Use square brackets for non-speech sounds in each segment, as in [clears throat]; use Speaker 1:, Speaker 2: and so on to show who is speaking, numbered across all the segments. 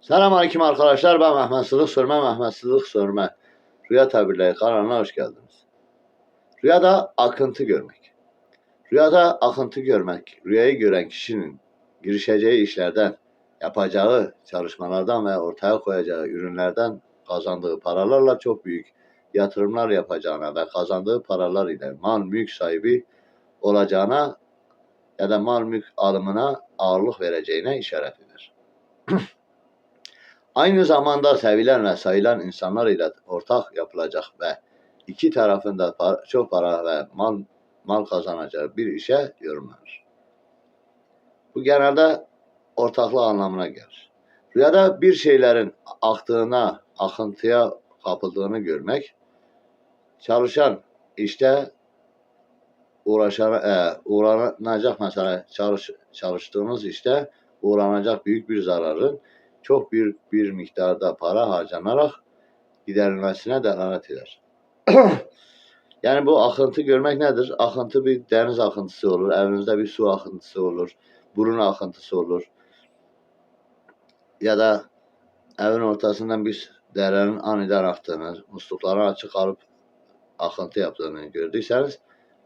Speaker 1: Selamünaleyküm arkadaşlar. Ben Mehmet Sıdık Sörme. Mehmet Sıdık Sörme. Rüya tabirleri kanalına hoş geldiniz. Rüyada akıntı görmek. Rüyada akıntı görmek, rüyayı gören kişinin girişeceği işlerden, yapacağı çalışmalardan ve ortaya koyacağı ürünlerden kazandığı paralarla çok büyük yatırımlar yapacağına ve kazandığı paralar ile mal mülk sahibi olacağına ya da mal mülk alımına ağırlık vereceğine işaret eder. [clears throat] Aynı zamanda sevilen ve sayılan insanlar ile ortak yapılacak ve iki tarafında para, çok para ve mal mal kazanacağı bir işe yorumlanır. Bu genelde ortaklık anlamına gelir. Rüyada bir şeylerin aktığına, akıntıya kapıldığını görmek, çalışan işte uğraşan, e, uğranacak mesela çalış, çalıştığınız işte uğranacak büyük bir zararın çok büyük bir miktarda para harcanarak giderilmesine delalet eder. [clears throat] yani bu akıntı görmek nedir? Akıntı bir deniz akıntısı olur, evinizde bir su akıntısı olur, burun akıntısı olur. Ya da evin ortasından bir derenin aniden aktığını, muslukları açık alıp akıntı yaptığını gördüyseniz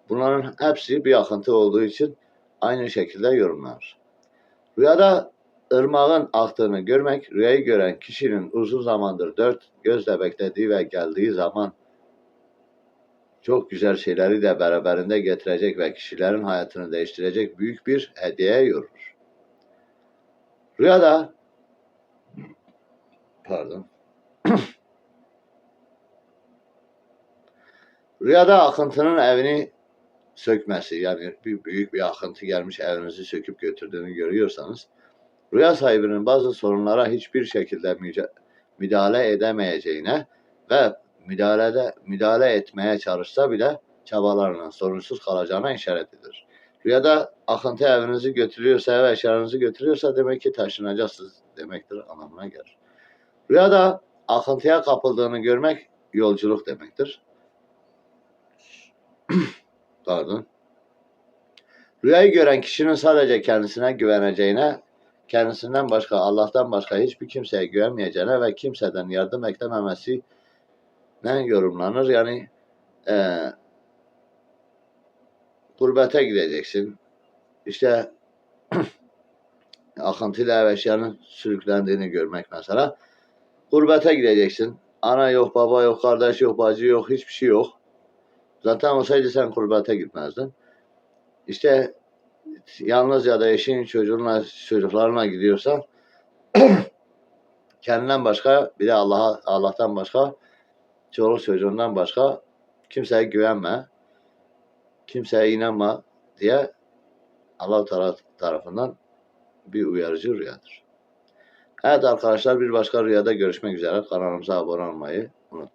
Speaker 1: bunların hepsi bir akıntı olduğu için aynı şekilde yorumlanır. Rüyada ırmağın aktığını görmek, rüyayı gören kişinin uzun zamandır dört gözle beklediği ve geldiği zaman çok güzel şeyleri de beraberinde getirecek ve kişilerin hayatını değiştirecek büyük bir hediye yorulur. Rüyada pardon [clears throat] Rüyada akıntının evini sökmesi yani bir büyük bir akıntı gelmiş evinizi söküp götürdüğünü görüyorsanız rüya sahibinin bazı sorunlara hiçbir şekilde müdahale edemeyeceğine ve müdahalede müdahale etmeye çalışsa bile çabalarının sorunsuz kalacağına işaret edilir. Rüyada akıntı evinizi götürüyorsa ve eşyalarınızı götürüyorsa demek ki taşınacaksınız demektir anlamına gelir. Rüyada akıntıya kapıldığını görmek yolculuk demektir. [clears throat] Pardon. Rüyayı gören kişinin sadece kendisine güveneceğine, kendisinden başka, Allah'tan başka hiçbir kimseye güvenmeyeceğine ve kimseden yardım beklememesi ne yorumlanır? Yani e, gurbete gideceksin. İşte [clears throat] akıntıyla eşyanın sürüklendiğini görmek mesela. Gurbete gideceksin. Ana yok, baba yok, kardeş yok, bacı yok, hiçbir şey yok. Zaten olsaydı sen gurbete gitmezdin. İşte yalnız ya da eşin çocuğunla çocuklarına gidiyorsan [clears throat] kendinden başka bir de Allah'a Allah'tan başka çoluk çocuğundan başka kimseye güvenme. Kimseye inanma diye Allah Teala tarafından bir uyarıcı rüyadır. Evet arkadaşlar bir başka rüyada görüşmek üzere. Kanalımıza abone olmayı unutmayın.